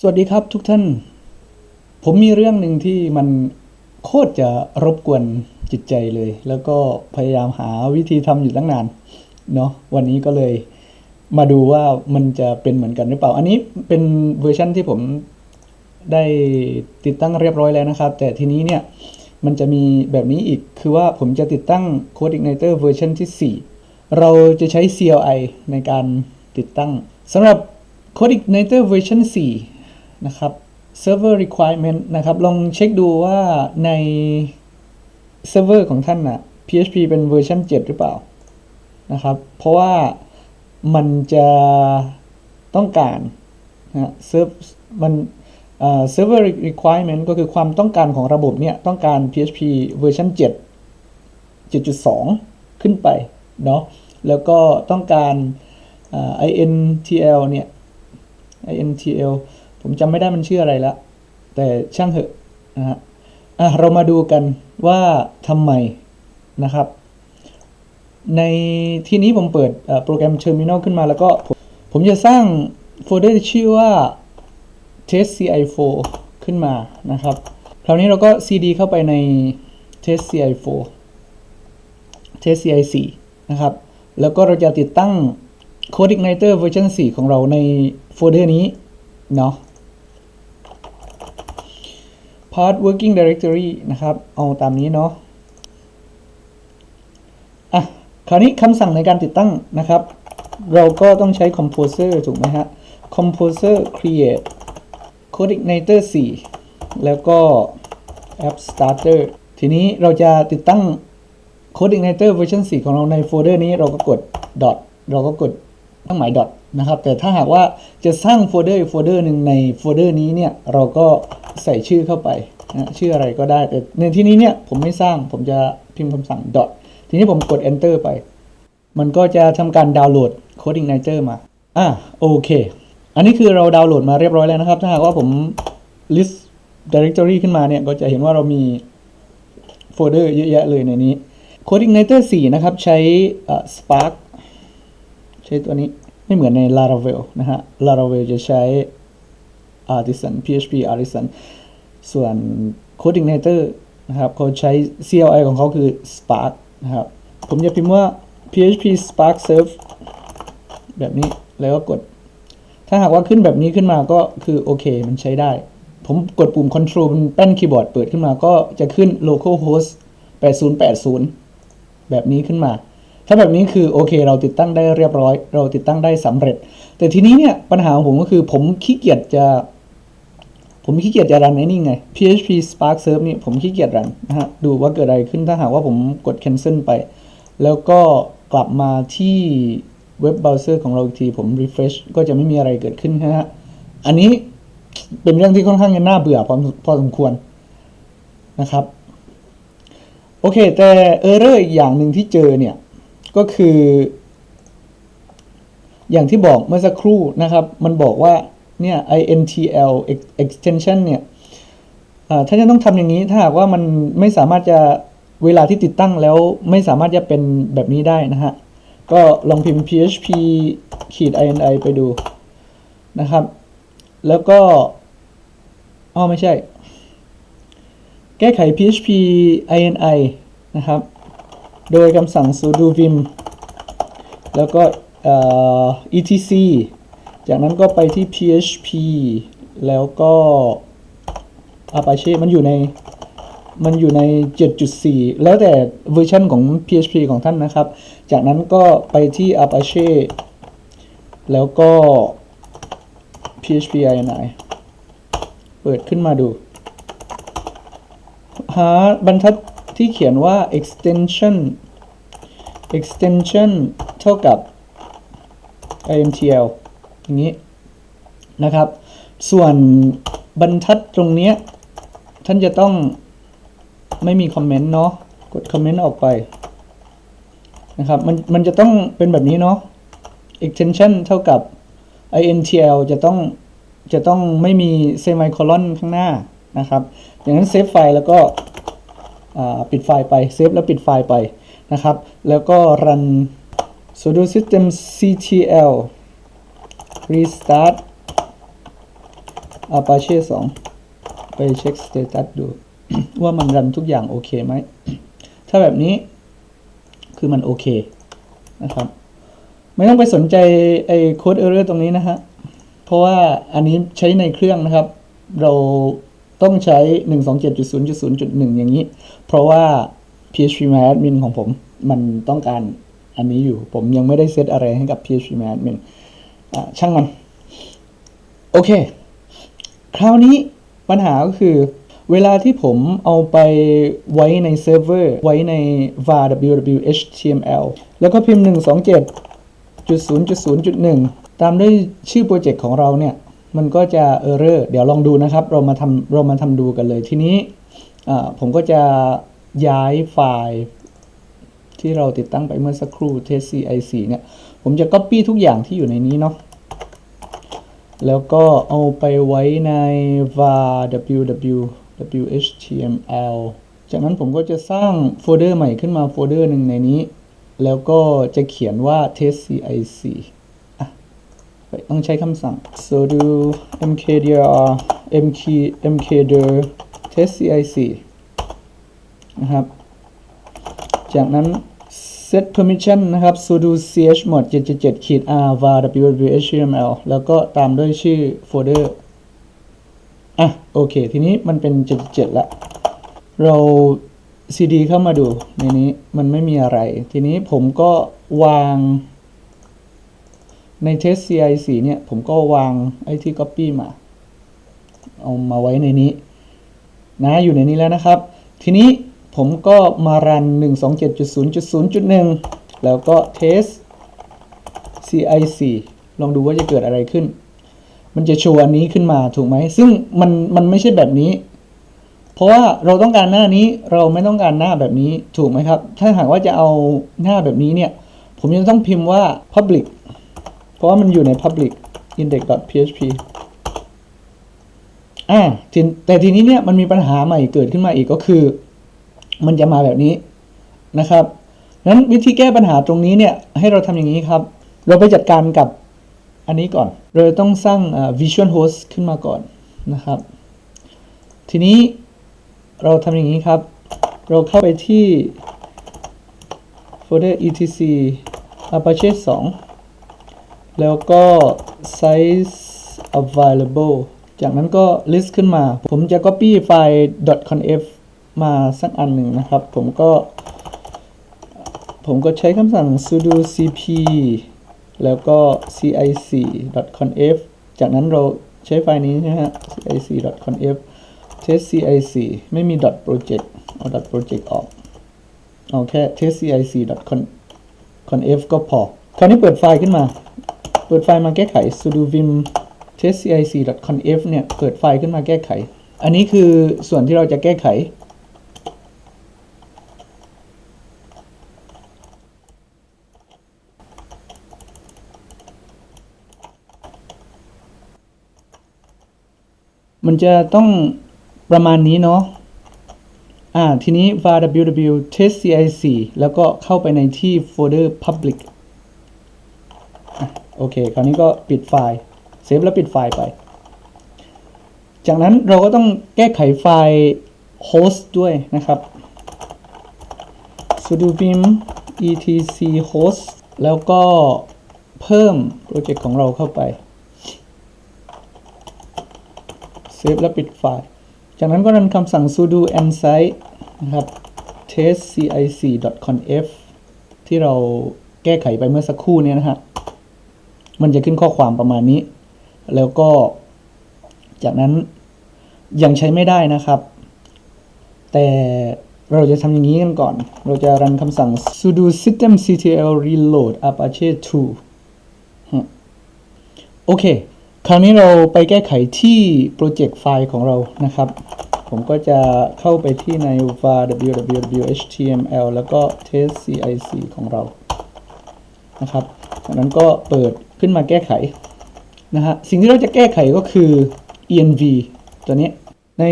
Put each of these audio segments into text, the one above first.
สวัสดีครับทุกท่าน ผมมีเรื่องหนึ่งที่มันโคตรจะรบกวนจิตใจเลย แล้วก็พยายามหาวิธีทำอยู่ตั้งนานเนาะวันนี้ก็เลยมาดูว่ามันจะเป็นเหมือนกันหรือเปล่า อันนี้เป็นเวอร์ชันที่ผมได้ติดตั้งเรียบร้อยแล้วนะครับ แต่ทีนี้เนี่ยมันจะมีแบบนี้อีกคือว่าผมจะติดตั้ง Code Igniter เวอร์ชันที่ 4 เราจะใช้ CLI ในการติดตั้งสำหรับ Code Igniter เวอร์ชัน4 นะครับ Server Requirement นะครับ ลองเช็คดูว่าในเซิร์ฟเวอร์ของท่านน่ะ PHP เป็นเวอร์ชัน7 หรือเปล่านะครับ เพราะว่ามันจะต้องการนะเซิร์ฟมันเอ่อ Server Requirement ก็คือความต้องการของระบบเนี่ย ต้องการ PHP เวอร์ชัน7 7.2 ขึ้นไปเนาะแล้วก็ต้องการ intl เนี่ย intl ผมจำไม่ได้มันชื่ออะไรละแต่ช่างเถอะนะฮะอะเรามาดูกันว่าทำไมนะครับ ในที่นี้ผมเปิดโปรแกรม Terminal ขึ้นมาแล้วก็ผมผมจะสร้างโฟลเดอร์ที่ชื่อว่า testci4 ขึ้นมานะครับคราวนี้เราก็ cd เข้าไปใน testci4 testci4 นะครับ แล้วก็เราจะติดตั้ง Code Igniter เวอร์ชัน4ของเราในโฟลเดอร์นี้เนาะ Part Working Directory นะครับ เอาตามนี้เนาะอะคราวนี้คำสั่งในการติดตั้งนะครับ เราก็ต้องใช้ Composer ถูกไหมฮะ Composer create Code Igniter 4 แล้วก็ App Starter ทีนี้เราจะติดตั้ง Code Igniter เวอร์ชัน4ของเราในโฟลเดอร์นี้เราก็กด dot เราก็กด ตั้งหมาย dot นะครับ แต่ถ้าหากว่าจะสร้างโฟลเดอร์โฟลเดอร์หนึ่งในโฟลเดอร์นี้เนี่ยเราก็ใส่ชื่อเข้าไปนะชื่ออะไรก็ได้แต่ในที่นี้เนี่ยผมไม่สร้างผมจะพิมพ์คำสั่ง dot ทีนี้ผมกด enter ไป มันก็จะทำการดาวน์โหลด Code Igniter มาอะโอเค อันนี้คือเราดาวน์โหลดมาเรียบร้อยแล้วนะครับ ถ้าหากว่าผม list directory ขึ้นมาเนี่ยก็จะเห็นว่าเรามีโฟลเดอร์เยอะแยะเลยในนี้ Code Igniter 4 นะครับ ใช้ Spark ใช้ตัวนี้ ไม่เหมือนใน Laravel นะฮะ Laravel จะใช้ Artisan PHP Artisan ส่วน Code Igniter นะครับเขาใช้ CLI ของเขาคือ Spark นะครับ ผมจะพิมพ์ว่า PHP Spark Serve แบบนี้แล้วก็กด ถ้าหากว่าขึ้นแบบนี้ขึ้นมาก็คือโอเคมันใช้ได้ ผมกดปุ่ม Control บนแป้นคีย์บอร์ดเปิดขึ้นมาก็จะขึ้น localhost 8080 แบบนี้ขึ้นมา ถ้าแบบนี้คือโอเค เราติดตั้งได้เรียบร้อย เราติดตั้งได้สำเร็จ แต่ทีนี้เนี่ยปัญหาของผมก็คือผมขี้เกียจจะ ผมขี้เกียจจะรันไอ้นี่ไง PHP Spark Serve นี่ผมขี้เกียจรันนะฮะดูว่าเกิดอะไรขึ้นถ้าหากว่าผมกด cancel ไป แล้วก็กลับมาที่เว็บเบราว์เซอร์ของเราอีกทีผม refresh ก็จะไม่มีอะไรเกิดขึ้นนะฮะอันนี้เป็นเรื่องที่ค่อนข้างจะน่าเบื่อพอพอสมควรนะครับ โอเค แต่เออร์เรอร์อีกอย่างหนึ่งที่เจอเนี่ย ก็คือ อย่างที่บอกเมื่อสักครู่นะครับ มันบอกว่าเนี่ย intl extension เนี่ยอ่าถ้าจะต้องทำอย่างนี้ถ้าหากว่ามันไม่สามารถจะเวลาที่ติดตั้งแล้วไม่สามารถจะเป็นแบบนี้ได้นะฮะ ก็ลองพิมพ์ php ขีด ini ไปดูนะครับ แล้วก็อ๋อไม่ใช่ แก้ไข php ini นะครับ โดยคำสั่ง sudo vim แล้วก็ etc จากนั้นก็ไปที่ php แล้วก็ apache มันอยู่ในมันอยู่ใน 7.4 แล้วแต่เวอร์ชันของ PHP ของท่านนะครับ จากนั้นก็ไปที่ Apache แล้วก็ PHP ini เปิดขึ้นมาดู หาบรรทัด ที่เขียนว่า extension extension เท่ากับ imtl อย่างนี้นะครับ ส่วนบรรทัดตรงเนี้ยท่านจะต้องไม่มีคอมเมนต์เนาะกดคอมเมนต์ออกไปนะครับมันมันจะต้องเป็นแบบนี้เนาะ extension เท่ากับ intl จะต้องจะต้องไม่มี semicolon ข้างหน้านะครับ อย่างนั้นเซฟไฟล์แล้วก็ ปิดไฟล์ไปเซฟแล้วปิดไฟล์ไปนะครับ แล้วก็ run sudo system ctl restart Apache 2 ไปเช็คสเตตัสดู ว่ามันรันทุกอย่างโอเคไหม ถ้าแบบนี้คือมันโอเคนะครับ ไม่ต้องไปสนใจไอ้โค้ดเออร์เรอร์ตรงนี้นะฮะ เพราะว่าอันนี้ใช้ในเครื่องนะครับ เรา ต้องใช้ 127.0.0.1 อย่างนี้ เพราะว่า PHP Admin ของผมมันต้องการอันนี้อยู่ ผมยังไม่ได้เซตอะไรให้กับ PHP Admin อะช่างมัน โอเค คราวนี้ปัญหาก็คือ เวลาที่ผมเอาไปไว้ในเซิร์ฟเวอร์ ไว้ใน var www html แล้วก็พิมพ์ 127.0.0.1 ตามด้วยชื่อโปรเจกต์ของเราเนี่ย มันก็จะเออร์เรอร์เดี๋ยวลองดูนะครับ เรามาทำเรามาทำดูกันเลยทีนี้ผมก็จะย้ายไฟล์ที่เราติดตั้งไปเมื่อสักครู่ testcic เนี่ย ผมจะ copy ทุกอย่างที่อยู่ในนี้เนาะแล้วก็เอาไปไว้ใน var www html จากนั้นผมก็จะสร้างโฟลเดอร์ใหม่ขึ้นมาโฟลเดอร์หนึ่งในนี้ แล้วก็จะเขียนว่า testcic ต้องใช้คำสั่ง sudo mkdir mk mkdir testcic นะครับ จากนั้น set permission นะครับ sudo chmod 777ขีด r var www html แล้วก็ตามด้วยชื่อโฟลเดอร์ อะ โอเค ทีนี้มันเป็น 777ละ เรา cd เข้ามาดูในนี้มันไม่มีอะไร ทีนี้ผมก็วาง ใน test cic เนี่ย ผมก็วางไอ้ที่ copy มา เอามาไว้ในนี้ นะ อยู่ในนี้แล้วนะครับ ทีนี้ผมก็มารัน 127.0.0.1 แล้วก็ test cic ลองดูว่าจะเกิดอะไรขึ้น มันจะโชว์อันนี้ขึ้นมาถูกไหม ซึ่งมันมันไม่ใช่แบบนี้ เพราะว่าเราต้องการหน้านี้เราไม่ต้องการหน้าแบบนี้ถูกไหมครับ ถ้าหากว่าจะเอาหน้าแบบนี้เนี่ย ผมจะต้องพิมพ์ว่า public เพราะว่ามันอยู่ใน public index.php อ่าแต่ทีนี้เนี่ยมันมีปัญหาใหม่เกิดขึ้นมาอีกก็คือ มันจะมาแบบนี้นะครับนั้นวิธีแก้ปัญหาตรงนี้เนี่ยให้เราทำอย่างนี้ครับ เราไปจัดการกับอันนี้ก่อน เราต้องสร้าง visual host ขึ้นมาก่อนนะครับ ทีนี้เราทำอย่างนี้ครับ เราเข้าไปที่โฟลเดอร์ etc apache 2 แล้วก็ size available จากนั้นก็ list ขึ้นมา ผมจะ copy ไฟล์ .conf มาสักอันหนึ่งนะครับ ผมก็ ผมก็ใช้คำสั่ง sudo cp แล้วก็ cic.conf จากนั้นเราใช้ไฟล์นี้นะฮะ cic.conf test cic ไม่มี .project เอา .project ออก เอาแค่ test cic.conf ก็พอ คราวนี้เปิดไฟล์ขึ้นมา เปิดไฟล์มาแก้ไข sudo vim test cic.conf เนี่ยเปิดไฟล์ขึ้นมาแก้ไข อันนี้คือส่วนที่เราจะแก้ไข มันจะต้องประมาณนี้เนาะอ่า ทีนี้ var www test cic แล้วก็เข้าไปในที่โฟลเดอร์ public โอเค คราวนี้ก็ปิดไฟล์เซฟแล้วปิดไฟล์ไป จากนั้นเราก็ต้องแก้ไขไฟล์ host ด้วยนะครับ sudo vim etc host แล้วก็เพิ่มโปรเจกต์ของเราเข้าไป เซฟและปิดไฟล์ จากนั้นก็รันคำสั่ง sudo nsight นะครับ testcic.conf ที่เราแก้ไขไปเมื่อสักครู่เนี้นะฮะ มันจะขึ้นข้อความประมาณนี้ แล้วก็จากนั้นยังใช้ไม่ได้นะครับ แต่เราจะทำอย่างนี้กันก่อน เราจะรันคำสั่ง sudo systemctl reload apache 2โอเค คราวนี้เราไปแก้ไขที่โปรเจกต์ไฟล์ของเรานะครับ ผมก็จะเข้าไปที่ใน var www html แล้วก็ test cic ของเรา นะครับ จากนั้นก็เปิด ขึ้นมาแก้ไขนะฮะสิ่งที่เราจะแก้ไขก็คือ env ตัวนี้ใน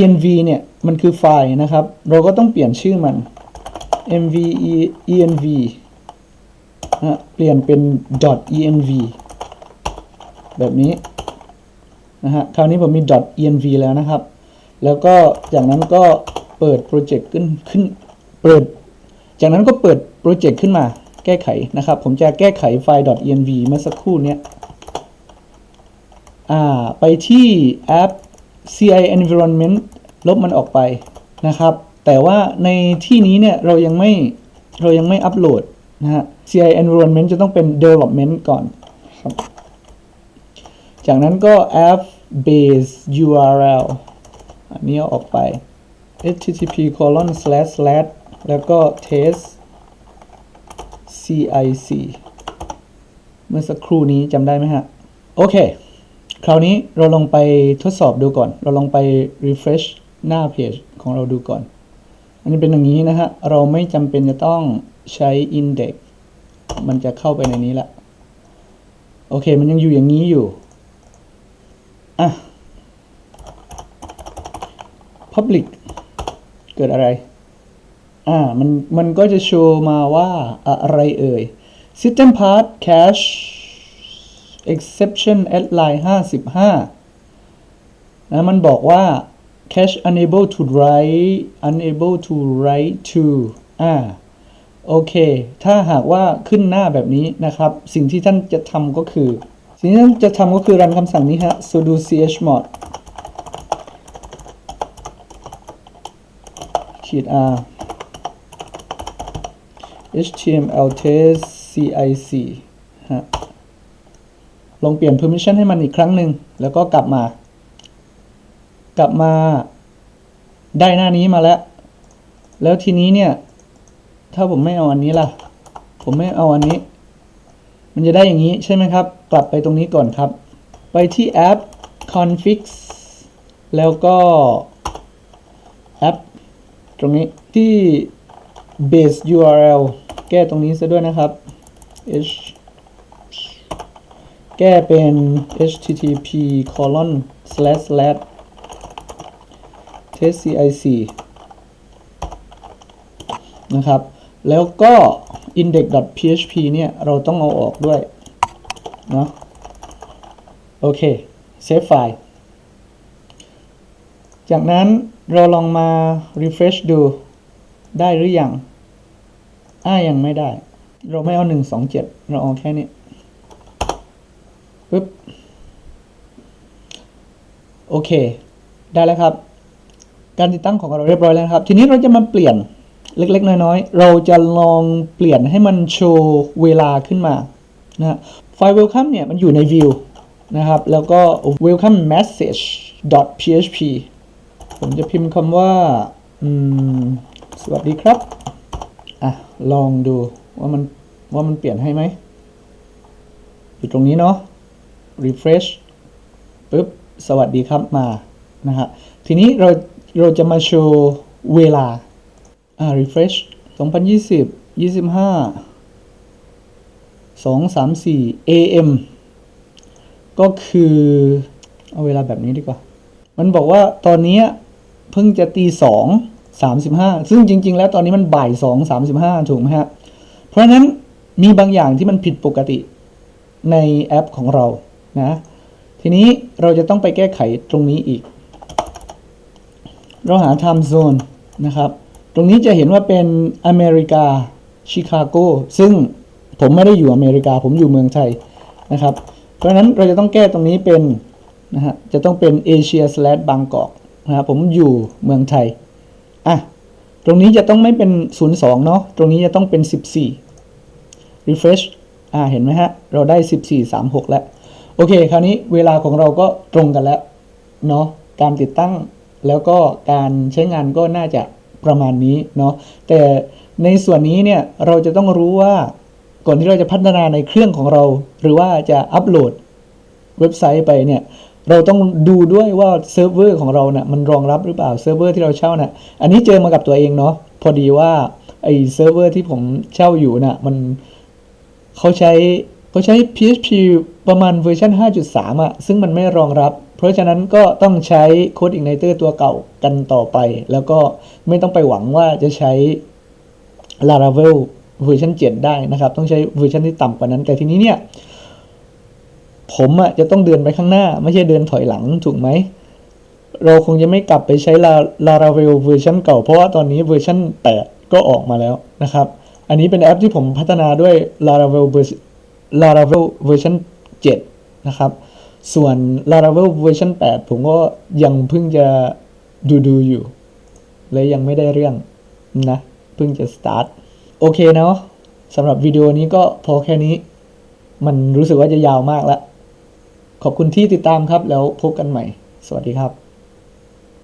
env เนี่ยมันคือไฟล์นะครับ เราก็ต้องเปลี่ยนชื่อมัน mv env นะฮะเปลี่ยนเป็น .env แบบนี้นะฮะคราวนี้ผมมี .env แล้วนะครับ แล้วก็จากนั้นก็เปิดโปรเจกต์ขึ้นขึ้นเปิด จากนั้นก็เปิดโปรเจกต์ขึ้นมา แก้ไขนะครับ ผมจะแก้ไขไฟล์ .env เมื่อสักครู่เนี้ยไปที่แอป CI environment ลบมันออกไปนะครับ แต่ว่าในที่นี้เนี่ยเรายังไม่เรายังไม่อัปโหลดนะฮะ CI environment จะต้องเป็น development ก่อน จากนั้นก็ app base url อันนี้เอาออกไป http colon slash slash แล้วก็ test cic เมื่อสักครู่นี้จำได้ไหมฮะ โอเค คราวนี้เราลองไปทดสอบดูก่อน เราลองไป refresh หน้าเพจของเราดูก่อน อันนี้เป็นอย่างนี้นะฮะ เราไม่จำเป็นจะต้องใช้ index มันจะเข้าไปในนี้ละ โอเค มันยังอยู่อย่างนี้อยู่ อะ public เกิดอะไร อ่ามันมันก็จะโชว์มาว่าอะไรเอ่ย system path cache exception at line 55นะมันบอกว่า cache unable to write unable to write to อ่าโอเค ถ้าหากว่าขึ้นหน้าแบบนี้นะครับ สิ่งที่ท่านจะทำก็คือ สิ่งที่ท่านจะทำก็คือรันคำสั่งนี้ฮะ sudo chmod ขีด r html test cic ฮะลองเปลี่ยน permission ให้มันอีกครั้งหนึ่ง แล้วก็กลับมา กลับมา ได้หน้านี้มาแล้ว แล้วทีนี้เนี่ย ถ้าผมไม่เอาอันนี้ล่ะ ผมไม่เอาอันนี้ มันจะได้อย่างนี้ใช่ไหมครับ กลับไปตรงนี้ก่อนครับ ไปที่แอป config แล้วก็แอป ตรงนี้ที่ base URL แก้ตรงนี้ซะด้วยนะครับ h แก้เป็น http colon slash slash testcic นะครับ แล้วก็ index.php เนี่ยเราต้องเอาออกด้วยเนาะโอเค เซฟไฟล์ จากนั้นเราลองมา refresh ดู ได้หรือยังอ่ายังไม่ได้ เราไม่เอา127เจ็ดเราเอาแค่นี้ปึ๊บโอเค ได้แล้วครับ การติดตั้งของเราเรียบร้อยแล้วครับ ทีนี้เราจะมาเปลี่ยนเล็ก ๆ น้อยๆ เราจะลองเปลี่ยนให้มันโชว์เวลาขึ้นมานะฮะไฟล์ welcome เนี่ยมันอยู่ใน view นะครับ แล้วก็ welcome message php ผมจะพิมพ์คำว่า สวัสดีครับ อะ ลองดูว่ามันว่ามันเปลี่ยนให้ไหม อยู่ตรงนี้เนาะ refresh ปึ๊บ สวัสดีครับมา นะฮะ ทีนี้เราเราจะมาโชว์เวลา อ่า refresh 2020 25 2 3 4 am ก็คือ เอาเวลาแบบนี้ดีกว่า มันบอกว่าตอนนี้เพิ่งจะตีสอง สามสิบห้าซึ่งจริง ๆ แล้วตอนนี้มันบ่ายสองสามสิบห้าถูกไหมฮะ เพราะฉะนั้นมีบางอย่างที่มันผิดปกติในแอปของเรานะ ทีนี้เราจะต้องไปแก้ไขตรงนี้อีก เราหา time zone นะครับ ตรงนี้จะเห็นว่าเป็นอเมริกาชิคาโกซึ่งผมไม่ได้อยู่อเมริกา ผมอยู่เมืองไทยนะครับ เพราะฉะนั้นเราจะต้องแก้ตรงนี้เป็นนะฮะ จะต้องเป็นเอเชียสแลดบางกอกนะครับผมอยู่เมืองไทย อะ ตรงนี้จะต้องไม่เป็น 02 เนาะ ตรงนี้จะต้องเป็น 14 refresh อ่า เห็นไหมฮะ เราได้ 14 36 แล้ว โอเค คราวนี้เวลาของเราก็ตรงกันแล้ว เนาะ การติดตั้งแล้วก็การใช้งานก็น่าจะประมาณนี้เนาะ แต่ในส่วนนี้เนี่ย เราจะต้องรู้ว่าก่อนที่เราจะพัฒนาในเครื่องของเรา หรือว่าจะอัปโหลดเว็บไซต์ไปเนี่ย เราต้องดูด้วยว่าเซิร์ฟเวอร์ของเราเนี่ยมันรองรับหรือเปล่าเซิร์ฟเวอร์ที่เราเช่าเนี่ยอันนี้เจอมากับตัวเองเนาะพอดีว่าไอเซิร์ฟเวอร์ที่ผมเช่าอยู่น่ะมันเขาใช้เขาใช้ PHP ประมาณเวอร์ชัน5.3อะซึ่งมันไม่รองรับ เพราะฉะนั้นก็ต้องใช้ Code Igniter ตัวเก่ากันต่อไป แล้วก็ไม่ต้องไปหวังว่าจะใช้ Laravel เวอร์ชัน7ได้นะครับ ต้องใช้เวอร์ชันที่ต่ำกว่านั้น แต่ทีนี้เนี่ย ผมอะจะต้องเดินไปข้างหน้า ไม่ใช่เดินถอยหลังถูกไหม เราคงจะไม่กลับไปใช้ Laravel เวอร์ชันเก่า เพราะว่าตอนนี้เวอร์ชัน8 ก็ออกมาแล้วนะครับ อันนี้เป็นแอปที่ผมพัฒนาด้วย Laravel เวอร์ Laravel เวอร์ชัน7นะครับ ส่วน Laravel เวอร์ชัน8 ผมก็ยังเพิ่งจะดูดูอยู่เลยยังไม่ได้เรื่องนะ เพิ่งจะ start โอเคเนาะสำหรับวิดีโอนี้ก็พอแค่นี้ มันรู้สึกว่าจะยาวมากแล้ว ขอบคุณที่ติดตามครับ แล้วพบกันใหม่ สวัสดีครับ